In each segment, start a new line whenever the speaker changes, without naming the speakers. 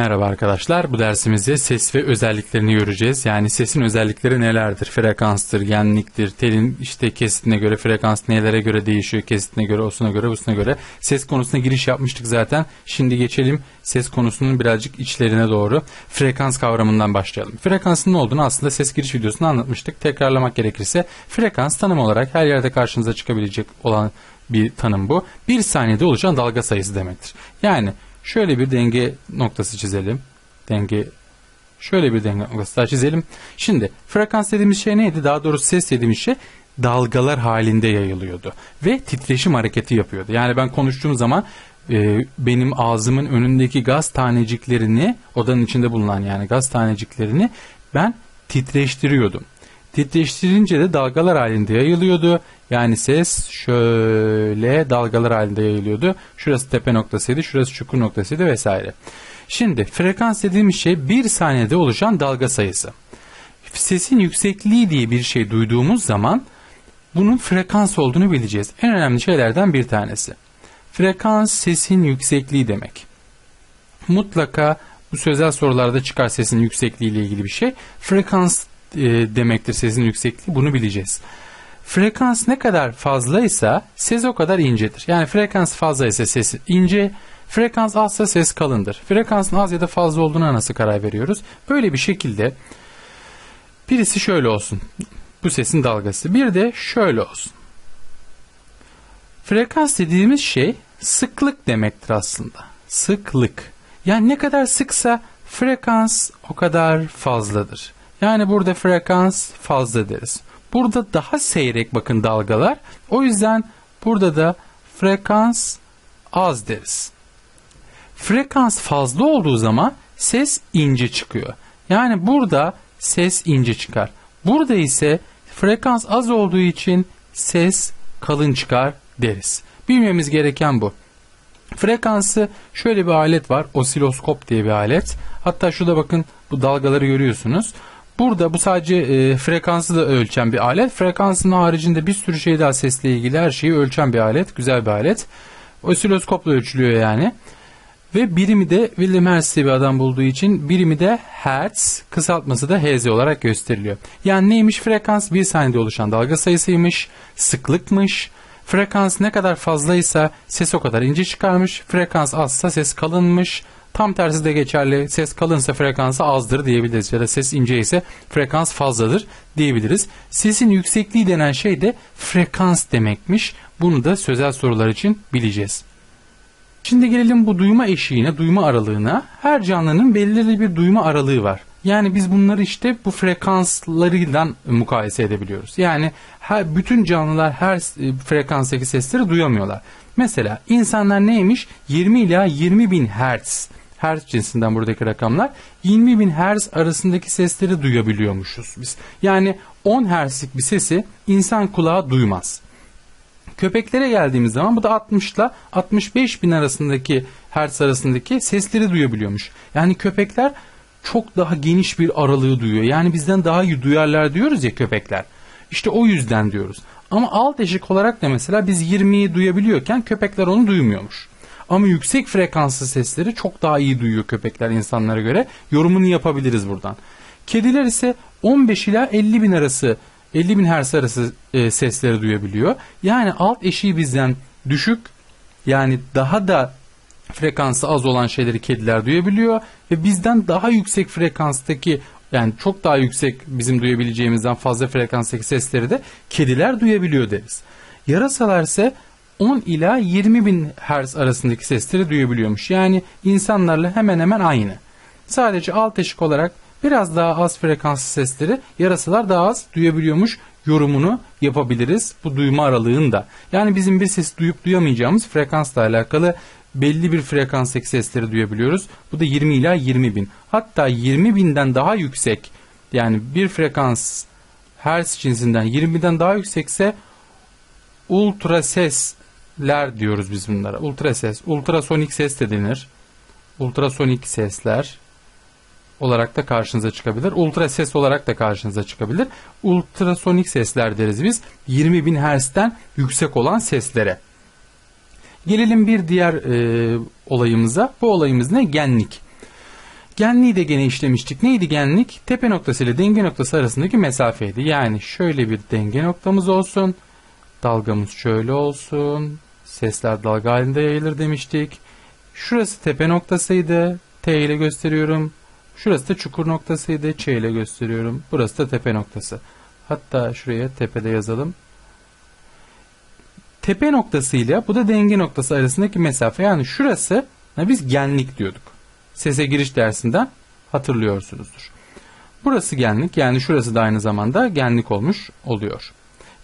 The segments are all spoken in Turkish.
Merhaba arkadaşlar. Bu dersimizde ses ve özelliklerini göreceğiz. Yani sesin özellikleri nelerdir? Frekanstır, genliktir, telin işte kesitine göre frekans nelere göre değişiyor, kesitine göre, osuna göre, busuna göre. Ses konusuna giriş yapmıştık zaten. Şimdi geçelim ses konusunun birazcık içlerine doğru. Frekans kavramından başlayalım. Frekansın ne olduğunu aslında ses giriş videosunda anlatmıştık. Tekrarlamak gerekirse frekans tanım olarak her yerde karşınıza çıkabilecek olan bir tanım bu. Bir saniyede oluşan dalga sayısı demektir. Yani Şöyle bir denge noktası çizelim. Denge şöyle bir denge noktası daha çizelim. Şimdi frekans dediğimiz şey neydi? Daha doğrusu ses dediğimiz şey dalgalar halinde yayılıyordu ve titreşim hareketi yapıyordu. Yani ben konuştuğum zaman e, benim ağzımın önündeki gaz taneciklerini odanın içinde bulunan yani gaz taneciklerini ben titreştiriyordum. Titreştirince de dalgalar halinde yayılıyordu. Yani ses şöyle dalgalar halinde yayılıyordu. Şurası tepe noktasıydı, şurası çukur noktasıydı vesaire. Şimdi frekans dediğimiz şey bir saniyede oluşan dalga sayısı. Sesin yüksekliği diye bir şey duyduğumuz zaman bunun frekans olduğunu bileceğiz. En önemli şeylerden bir tanesi. Frekans sesin yüksekliği demek. Mutlaka bu sözel sorularda çıkar sesin yüksekliği ile ilgili bir şey. Frekans e, demektir sesin yüksekliği bunu bileceğiz. Frekans ne kadar fazlaysa ses o kadar incedir. Yani frekans fazlaysa ses ince, frekans azsa ses kalındır. Frekansın az ya da fazla olduğuna nasıl karar veriyoruz? Böyle bir şekilde birisi şöyle olsun. Bu sesin dalgası. Bir de şöyle olsun. Frekans dediğimiz şey sıklık demektir aslında. Sıklık. Yani ne kadar sıksa frekans o kadar fazladır. Yani burada frekans fazla deriz. Burada daha seyrek bakın dalgalar. O yüzden burada da frekans az deriz. Frekans fazla olduğu zaman ses ince çıkıyor. Yani burada ses ince çıkar. Burada ise frekans az olduğu için ses kalın çıkar deriz. Bilmemiz gereken bu. Frekansı şöyle bir alet var. Osiloskop diye bir alet. Hatta şurada bakın bu dalgaları görüyorsunuz. Burada bu sadece e, frekansı da ölçen bir alet. Frekansın haricinde bir sürü şey daha sesle ilgili her şeyi ölçen bir alet. Güzel bir alet. Osiloskopla ölçülüyor yani. Ve birimi de William Hertz bir adam bulduğu için birimi de Hertz, kısaltması da Hz olarak gösteriliyor. Yani neymiş? Frekans bir saniyede oluşan dalga sayısıymış, sıklıkmış. Frekans ne kadar fazlaysa ses o kadar ince çıkarmış. Frekans azsa ses kalınmış. Tam tersi de geçerli. Ses kalınsa frekansı azdır diyebiliriz ya da ses ince ise frekans fazladır diyebiliriz. Sesin yüksekliği denen şey de frekans demekmiş. Bunu da sözel sorular için bileceğiz. Şimdi gelelim bu duyma eşiğine, duyma aralığına. Her canlının belirli bir duyma aralığı var. Yani biz bunları işte bu frekanslarından mukayese edebiliyoruz. Yani her, bütün canlılar her e, frekanstaki sesleri duyamıyorlar. Mesela insanlar neymiş? 20 ila 20 bin hertz Hertz cinsinden buradaki rakamlar 20 bin Hertz arasındaki sesleri duyabiliyormuşuz biz. Yani 10 Hertz'lik bir sesi insan kulağı duymaz. Köpeklere geldiğimiz zaman bu da 60 ile 65 bin arasındaki Hertz arasındaki sesleri duyabiliyormuş. Yani köpekler çok daha geniş bir aralığı duyuyor. Yani bizden daha iyi duyarlar diyoruz ya köpekler. İşte o yüzden diyoruz. Ama alt eşik olarak da mesela biz 20'yi duyabiliyorken köpekler onu duymuyormuş. Ama yüksek frekanslı sesleri çok daha iyi duyuyor köpekler insanlara göre. Yorumunu yapabiliriz buradan. Kediler ise 15 ila 50 bin arası 50 bin hertz arası e, sesleri duyabiliyor. Yani alt eşiği bizden düşük yani daha da frekansı az olan şeyleri kediler duyabiliyor ve bizden daha yüksek frekanstaki yani çok daha yüksek bizim duyabileceğimizden fazla frekanstaki sesleri de kediler duyabiliyor deriz. Yarasalar ise 10 ila 20 bin Hz arasındaki sesleri duyabiliyormuş. Yani insanlarla hemen hemen aynı. Sadece alt eşik olarak biraz daha az frekanslı sesleri yarasalar daha az duyabiliyormuş yorumunu yapabiliriz bu duyma aralığında. Yani bizim bir ses duyup duyamayacağımız frekansla alakalı belli bir frekanstaki sesleri duyabiliyoruz. Bu da 20 ila 20 bin. Hatta 20 binden daha yüksek yani bir frekans hertz cinsinden 20'den daha yüksekse ultra ses ler diyoruz biz bunlara. Ultra ses, ultrasonik ses de denir. Ultrasonik sesler olarak da karşınıza çıkabilir. Ultra ses olarak da karşınıza çıkabilir. Ultrasonik sesler deriz biz. 20 bin Hz'den yüksek olan seslere. Gelelim bir diğer e, olayımıza. Bu olayımız ne? Genlik. Genliği de gene işlemiştik. Neydi genlik? Tepe noktası ile denge noktası arasındaki mesafeydi. Yani şöyle bir denge noktamız olsun. Dalgamız şöyle olsun. Sesler dalga halinde yayılır demiştik. Şurası tepe noktasıydı. T ile gösteriyorum. Şurası da çukur noktasıydı. Ç ile gösteriyorum. Burası da tepe noktası. Hatta şuraya tepede yazalım. Tepe noktasıyla bu da denge noktası arasındaki mesafe. Yani şurası biz genlik diyorduk. Sese giriş dersinden hatırlıyorsunuzdur. Burası genlik yani şurası da aynı zamanda genlik olmuş oluyor.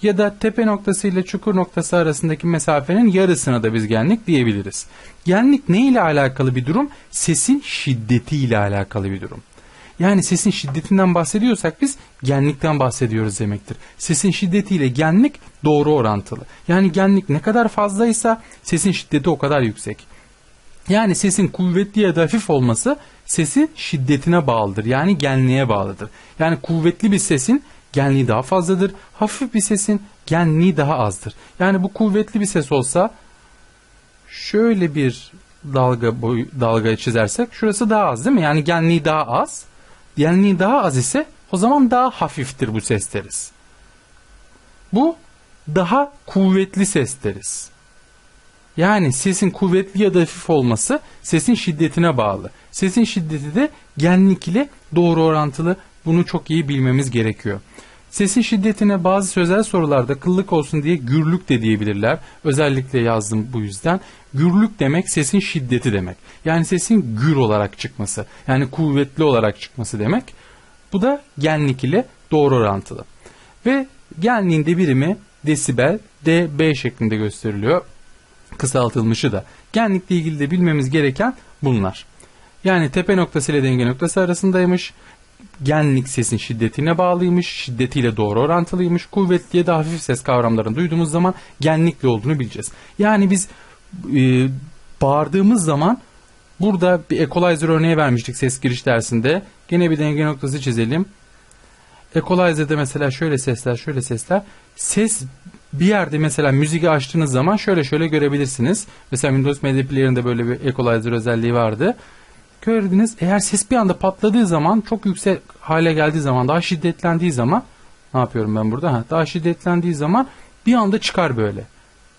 Ya da tepe noktası ile çukur noktası arasındaki mesafenin yarısına da biz genlik diyebiliriz. Genlik ne ile alakalı bir durum? Sesin şiddeti ile alakalı bir durum. Yani sesin şiddetinden bahsediyorsak biz genlikten bahsediyoruz demektir. Sesin şiddetiyle genlik doğru orantılı. Yani genlik ne kadar fazlaysa sesin şiddeti o kadar yüksek. Yani sesin kuvvetli ya da hafif olması sesin şiddetine bağlıdır. Yani genliğe bağlıdır. Yani kuvvetli bir sesin genliği daha fazladır. Hafif bir sesin genliği daha azdır. Yani bu kuvvetli bir ses olsa şöyle bir dalga boyu dalgayı çizersek şurası daha az değil mi? Yani genliği daha az. Genliği daha az ise o zaman daha hafiftir bu ses deriz. Bu daha kuvvetli ses deriz. Yani sesin kuvvetli ya da hafif olması sesin şiddetine bağlı. Sesin şiddeti de genlik ile doğru orantılı. Bunu çok iyi bilmemiz gerekiyor. Sesin şiddetine bazı sözel sorularda kıllık olsun diye gürlük de diyebilirler. Özellikle yazdım bu yüzden. Gürlük demek sesin şiddeti demek. Yani sesin gür olarak çıkması. Yani kuvvetli olarak çıkması demek. Bu da genlik ile doğru orantılı. Ve genliğin birimi desibel dB şeklinde gösteriliyor. Kısaltılmışı da. Genlikle ilgili de bilmemiz gereken bunlar. Yani tepe noktası ile denge noktası arasındaymış genlik sesin şiddetine bağlıymış, şiddetiyle doğru orantılıymış. Kuvvetliye de hafif ses kavramlarını duyduğumuz zaman genlikli olduğunu bileceğiz. Yani biz e, bağırdığımız zaman burada bir equalizer örneği vermiştik ses giriş dersinde. Gene bir denge noktası çizelim. Equalizer'da mesela şöyle sesler, şöyle sesler. Ses bir yerde mesela müziği açtığınız zaman şöyle şöyle görebilirsiniz. Mesela Windows Media Player'ında böyle bir equalizer özelliği vardı gördünüz eğer ses bir anda patladığı zaman çok yüksek hale geldiği zaman daha şiddetlendiği zaman ne yapıyorum ben burada? Ha, daha şiddetlendiği zaman bir anda çıkar böyle.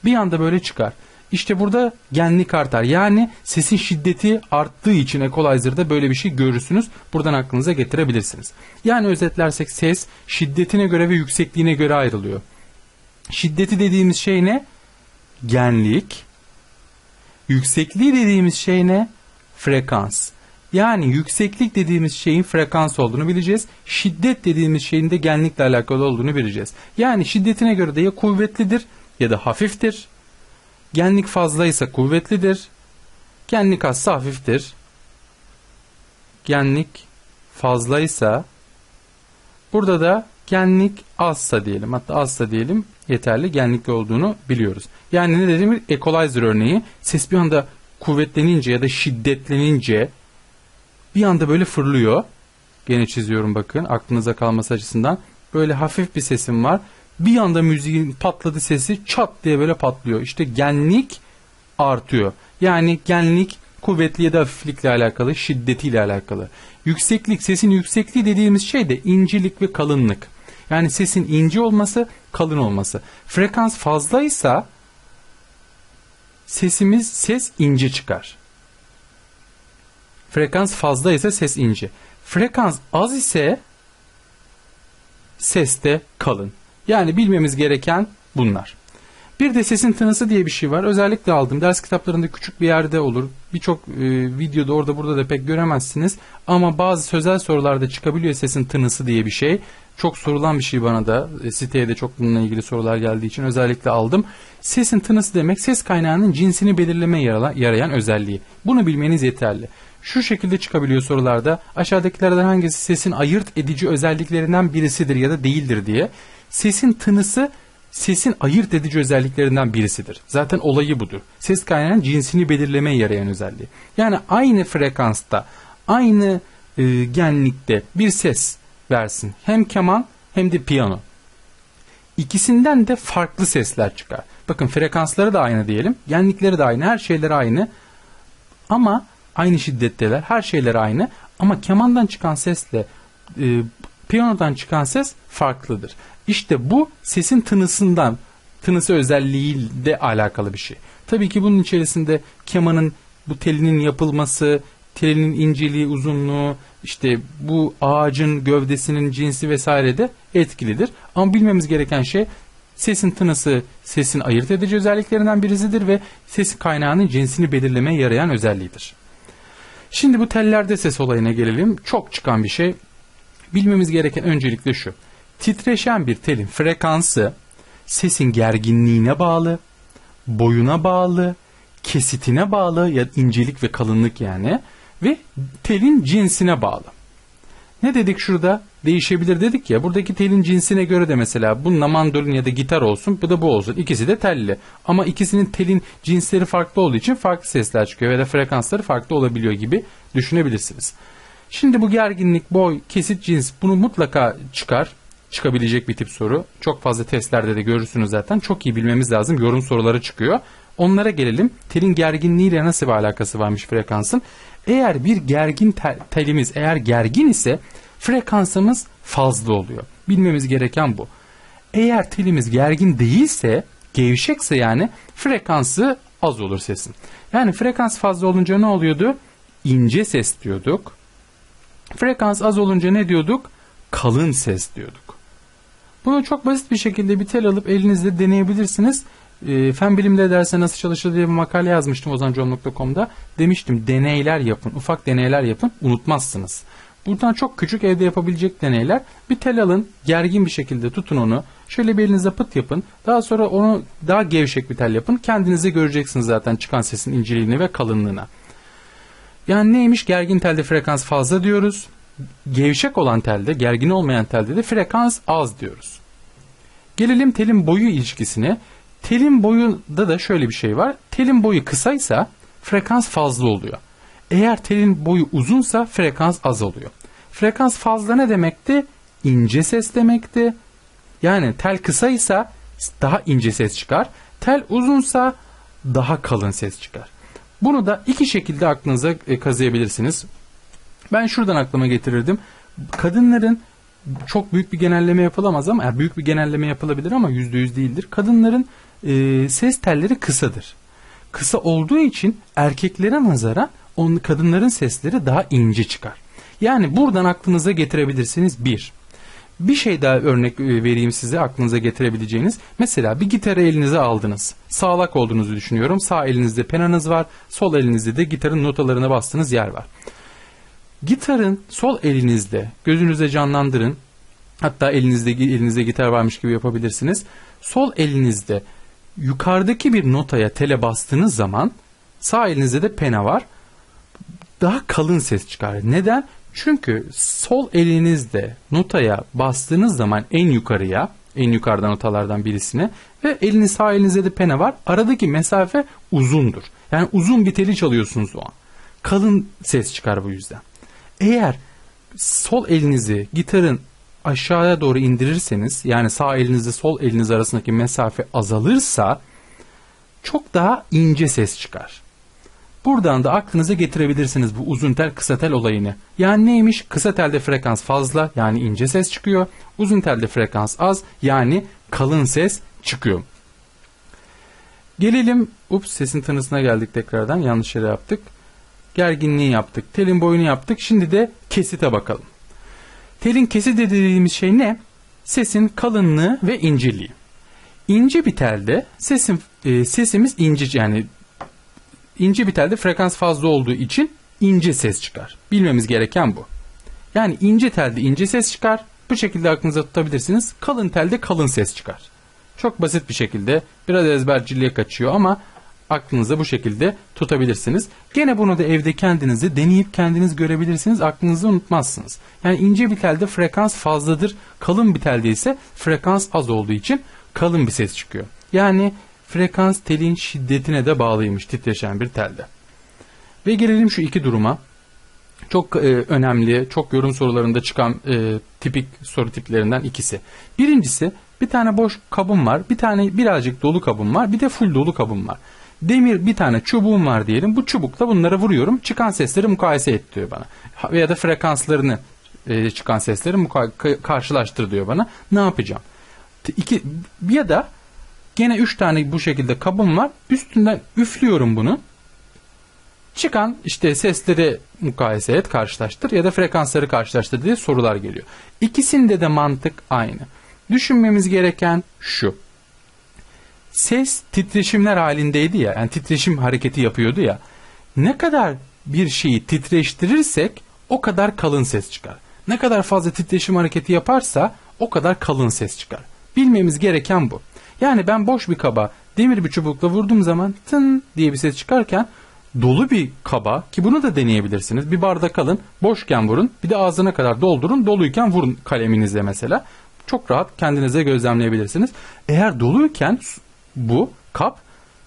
Bir anda böyle çıkar. İşte burada genlik artar. Yani sesin şiddeti arttığı için equalizer'da böyle bir şey görürsünüz. Buradan aklınıza getirebilirsiniz. Yani özetlersek ses şiddetine göre ve yüksekliğine göre ayrılıyor. Şiddeti dediğimiz şey ne? Genlik. Yüksekliği dediğimiz şey ne? Frekans. Yani yükseklik dediğimiz şeyin frekans olduğunu bileceğiz. Şiddet dediğimiz şeyin de genlikle alakalı olduğunu bileceğiz. Yani şiddetine göre de ya kuvvetlidir ya da hafiftir. Genlik fazlaysa kuvvetlidir. Genlik azsa hafiftir. Genlik fazlaysa burada da genlik azsa diyelim. Hatta azsa diyelim yeterli genlikli olduğunu biliyoruz. Yani ne dediğim equalizer örneği ses bir anda kuvvetlenince ya da şiddetlenince bir anda böyle fırlıyor. Gene çiziyorum bakın aklınıza kalması açısından. Böyle hafif bir sesim var. Bir anda müziğin patladı sesi çat diye böyle patlıyor. İşte genlik artıyor. Yani genlik kuvvetli ya da hafiflikle alakalı, şiddetiyle alakalı. Yükseklik, sesin yüksekliği dediğimiz şey de incilik ve kalınlık. Yani sesin ince olması, kalın olması. Frekans fazlaysa sesimiz ses ince çıkar. Frekans fazla ise ses ince. Frekans az ise ses de kalın. Yani bilmemiz gereken bunlar. Bir de sesin tınısı diye bir şey var. Özellikle aldım. Ders kitaplarında küçük bir yerde olur. Birçok e, videoda orada burada da pek göremezsiniz. Ama bazı sözel sorularda çıkabiliyor sesin tınısı diye bir şey. Çok sorulan bir şey bana da. E, siteye de çok bununla ilgili sorular geldiği için özellikle aldım. Sesin tınısı demek ses kaynağının cinsini belirlemeye yarayan özelliği. Bunu bilmeniz yeterli. Şu şekilde çıkabiliyor sorularda. Aşağıdakilerden hangisi sesin ayırt edici özelliklerinden birisidir ya da değildir diye. Sesin tınısı sesin ayırt edici özelliklerinden birisidir. Zaten olayı budur. Ses kaynağının cinsini belirlemeye yarayan özelliği. Yani aynı frekansta, aynı e, genlikte bir ses versin. Hem keman hem de piyano. İkisinden de farklı sesler çıkar. Bakın frekansları da aynı diyelim. Genlikleri de aynı. Her şeyler aynı. Ama aynı şiddetteler. Her şeyler aynı. Ama kemandan çıkan sesle e, piyanodan çıkan ses farklıdır. İşte bu sesin tınısından, tınısı özelliğiyle alakalı bir şey. Tabii ki bunun içerisinde kemanın bu telinin yapılması, telinin inceliği, uzunluğu, işte bu ağacın gövdesinin cinsi vesaire de etkilidir. Ama bilmemiz gereken şey sesin tınısı sesin ayırt edici özelliklerinden birisidir ve ses kaynağının cinsini belirlemeye yarayan özelliğidir. Şimdi bu tellerde ses olayına gelelim. Çok çıkan bir şey. Bilmemiz gereken öncelikle şu. Titreşen bir telin frekansı sesin gerginliğine bağlı, boyuna bağlı, kesitine bağlı ya incelik ve kalınlık yani ve telin cinsine bağlı. Ne dedik şurada? Değişebilir dedik ya. Buradaki telin cinsine göre de mesela bu mandolin ya da gitar olsun bu da bu olsun. İkisi de telli. Ama ikisinin telin cinsleri farklı olduğu için farklı sesler çıkıyor ve de frekansları farklı olabiliyor gibi düşünebilirsiniz. Şimdi bu gerginlik, boy, kesit cins bunu mutlaka çıkar. Çıkabilecek bir tip soru. Çok fazla testlerde de görürsünüz zaten. Çok iyi bilmemiz lazım. Yorum soruları çıkıyor. Onlara gelelim. Telin gerginliğiyle nasıl bir alakası varmış frekansın? Eğer bir gergin tel, telimiz eğer gergin ise frekansımız fazla oluyor. Bilmemiz gereken bu. Eğer telimiz gergin değilse, gevşekse yani frekansı az olur sesin. Yani frekans fazla olunca ne oluyordu? İnce ses diyorduk. Frekans az olunca ne diyorduk? Kalın ses diyorduk. Bunu çok basit bir şekilde bir tel alıp elinizde deneyebilirsiniz. E, fen bilimde derse nasıl çalışır diye bir makale yazmıştım ozancoğum.com'da. Demiştim deneyler yapın, ufak deneyler yapın, unutmazsınız. Buradan çok küçük evde yapabilecek deneyler. Bir tel alın, gergin bir şekilde tutun onu. Şöyle bir elinize pıt yapın. Daha sonra onu daha gevşek bir tel yapın. Kendinize göreceksiniz zaten çıkan sesin inceliğini ve kalınlığına. Yani neymiş? Gergin telde frekans fazla diyoruz. Gevşek olan telde, gergin olmayan telde de frekans az diyoruz. Gelelim telin boyu ilişkisine. Telin boyunda da şöyle bir şey var. Telin boyu kısaysa frekans fazla oluyor. Eğer telin boyu uzunsa frekans az oluyor. Frekans fazla ne demekti? İnce ses demekti. Yani tel kısaysa daha ince ses çıkar. Tel uzunsa daha kalın ses çıkar. Bunu da iki şekilde aklınıza e, kazıyabilirsiniz. Ben şuradan aklıma getirirdim. Kadınların çok büyük bir genelleme yapılamaz ama yani büyük bir genelleme yapılabilir ama yüzde yüz değildir. Kadınların e, ses telleri kısadır. Kısa olduğu için erkeklere nazaran on, kadınların sesleri daha ince çıkar. Yani buradan aklınıza getirebilirsiniz bir. Bir şey daha örnek e, vereyim size aklınıza getirebileceğiniz. Mesela bir gitarı elinize aldınız. Sağlak olduğunuzu düşünüyorum. Sağ elinizde penanız var. Sol elinizde de gitarın notalarına bastığınız yer var. Gitarın sol elinizde gözünüze canlandırın. Hatta elinizde elinizde gitar varmış gibi yapabilirsiniz. Sol elinizde yukarıdaki bir notaya tele bastığınız zaman sağ elinizde de pena var. Daha kalın ses çıkar. Neden? Çünkü sol elinizde notaya bastığınız zaman en yukarıya, en yukarıda notalardan birisine ve eliniz sağ elinizde de pena var. Aradaki mesafe uzundur. Yani uzun bir teli çalıyorsunuz o an. Kalın ses çıkar bu yüzden. Eğer sol elinizi gitarın aşağıya doğru indirirseniz yani sağ elinizle sol eliniz arasındaki mesafe azalırsa çok daha ince ses çıkar. Buradan da aklınıza getirebilirsiniz bu uzun tel kısa tel olayını. Yani neymiş? Kısa telde frekans fazla yani ince ses çıkıyor. Uzun telde frekans az yani kalın ses çıkıyor. Gelelim ups sesin tanısına geldik tekrardan yanlış yere yaptık. Gerginliği yaptık. Telin boyunu yaptık. Şimdi de kesite bakalım. Telin kesit dediğimiz şey ne? Sesin kalınlığı ve inceliği. İnce bir telde sesin, e, sesimiz ince yani ince bir telde frekans fazla olduğu için ince ses çıkar. Bilmemiz gereken bu. Yani ince telde ince ses çıkar. Bu şekilde aklınıza tutabilirsiniz. Kalın telde kalın ses çıkar. Çok basit bir şekilde biraz ezberciliğe kaçıyor ama aklınıza bu şekilde tutabilirsiniz. Gene bunu da evde kendinizi deneyip kendiniz görebilirsiniz. Aklınızı unutmazsınız. Yani ince bir telde frekans fazladır. Kalın bir telde ise frekans az olduğu için kalın bir ses çıkıyor. Yani frekans telin şiddetine de bağlıymış titreşen bir telde. Ve gelelim şu iki duruma. Çok e, önemli, çok yorum sorularında çıkan e, tipik soru tiplerinden ikisi. Birincisi bir tane boş kabım var, bir tane birazcık dolu kabım var, bir de full dolu kabım var. Demir bir tane çubuğum var diyelim. Bu çubukla bunlara vuruyorum. Çıkan sesleri mukayese et diyor bana. Veya da frekanslarını e, çıkan sesleri muka- ka- karşılaştır diyor bana. Ne yapacağım? İki, ya da gene üç tane bu şekilde kabım var. Üstünden üflüyorum bunu. Çıkan işte sesleri mukayese et, karşılaştır ya da frekansları karşılaştır diye sorular geliyor. İkisinde de mantık aynı. Düşünmemiz gereken şu. Ses titreşimler halindeydi ya, yani titreşim hareketi yapıyordu ya. Ne kadar bir şeyi titreştirirsek o kadar kalın ses çıkar. Ne kadar fazla titreşim hareketi yaparsa o kadar kalın ses çıkar. Bilmemiz gereken bu. Yani ben boş bir kaba demir bir çubukla vurduğum zaman tın diye bir ses çıkarken dolu bir kaba ki bunu da deneyebilirsiniz. Bir bardak alın, boşken vurun, bir de ağzına kadar doldurun, doluyken vurun kaleminizle mesela. Çok rahat kendinize gözlemleyebilirsiniz. Eğer doluyken bu kap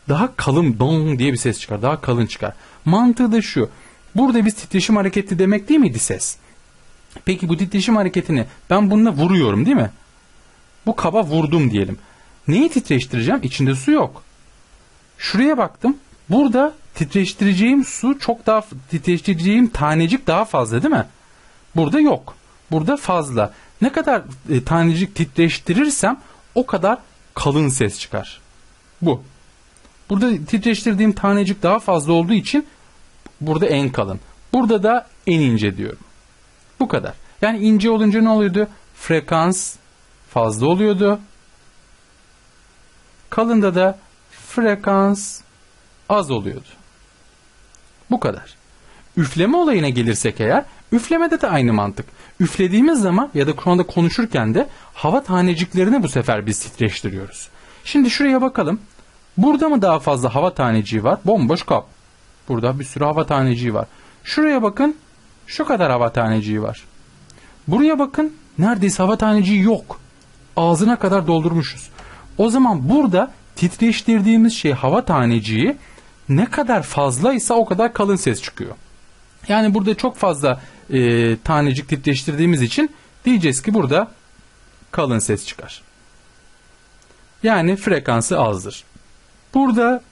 daha kalın don diye bir ses çıkar. Daha kalın çıkar. Mantığı da şu. Burada biz titreşim hareketi demek değil miydi ses? Peki bu titreşim hareketini ben bununla vuruyorum değil mi? Bu kaba vurdum diyelim. Neyi titreştireceğim? İçinde su yok. Şuraya baktım. Burada titreştireceğim su çok daha titreştireceğim tanecik daha fazla değil mi? Burada yok. Burada fazla. Ne kadar e, tanecik titreştirirsem o kadar kalın ses çıkar. Bu. Burada titreştirdiğim tanecik daha fazla olduğu için burada en kalın. Burada da en ince diyorum. Bu kadar. Yani ince olunca ne oluyordu? Frekans fazla oluyordu. Kalında da frekans az oluyordu. Bu kadar. Üfleme olayına gelirsek eğer, üflemede de aynı mantık. Üflediğimiz zaman ya da şu anda konuşurken de hava taneciklerini bu sefer biz titreştiriyoruz. Şimdi şuraya bakalım. Burada mı daha fazla hava taneciği var? Bomboş kap. Burada bir sürü hava taneciği var. Şuraya bakın. Şu kadar hava taneciği var. Buraya bakın. Neredeyse hava taneciği yok. Ağzına kadar doldurmuşuz. O zaman burada titreştirdiğimiz şey hava taneciği ne kadar fazlaysa o kadar kalın ses çıkıyor. Yani burada çok fazla e, tanecik titreştirdiğimiz için diyeceğiz ki burada kalın ses çıkar. Yani frekansı azdır. Burada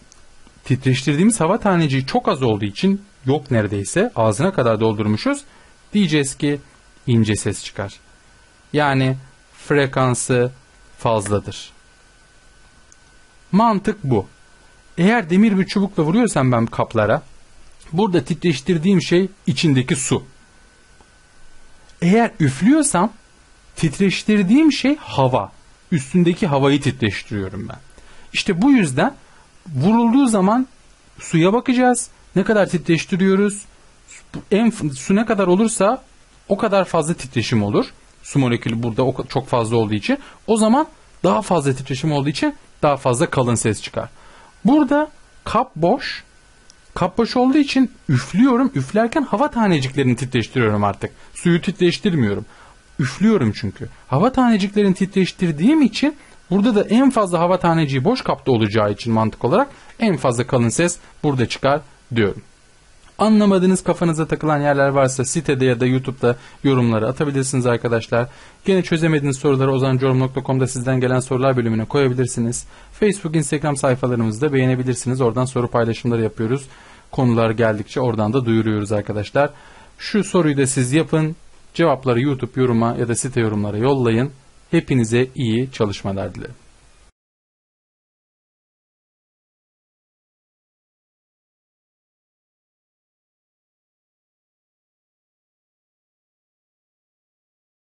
titreştirdiğimiz hava taneciği çok az olduğu için yok neredeyse ağzına kadar doldurmuşuz. Diyeceğiz ki ince ses çıkar. Yani frekansı fazladır. Mantık bu. Eğer demir bir çubukla vuruyorsam ben kaplara burada titreştirdiğim şey içindeki su. Eğer üflüyorsam titreştirdiğim şey hava. Üstündeki havayı titreştiriyorum ben. İşte bu yüzden vurulduğu zaman suya bakacağız. Ne kadar titreştiriyoruz? En su ne kadar olursa o kadar fazla titreşim olur. Su molekülü burada çok fazla olduğu için. O zaman daha fazla titreşim olduğu için daha fazla kalın ses çıkar. Burada kap boş. Kap boş olduğu için üflüyorum. Üflerken hava taneciklerini titreştiriyorum artık. Suyu titreştirmiyorum. Üflüyorum çünkü. Hava taneciklerini titreştirdiğim için burada da en fazla hava taneciği boş kapta olacağı için mantık olarak en fazla kalın ses burada çıkar diyorum. Anlamadığınız kafanıza takılan yerler varsa sitede ya da YouTube'da yorumları atabilirsiniz arkadaşlar. Gene çözemediğiniz soruları ozancorum.com'da sizden gelen sorular bölümüne koyabilirsiniz. Facebook, Instagram sayfalarımızda beğenebilirsiniz. Oradan soru paylaşımları yapıyoruz. Konular geldikçe oradan da duyuruyoruz arkadaşlar. Şu soruyu da siz yapın. Cevapları YouTube yoruma ya da site yorumlara yollayın. Hepinize iyi çalışmalar dilerim.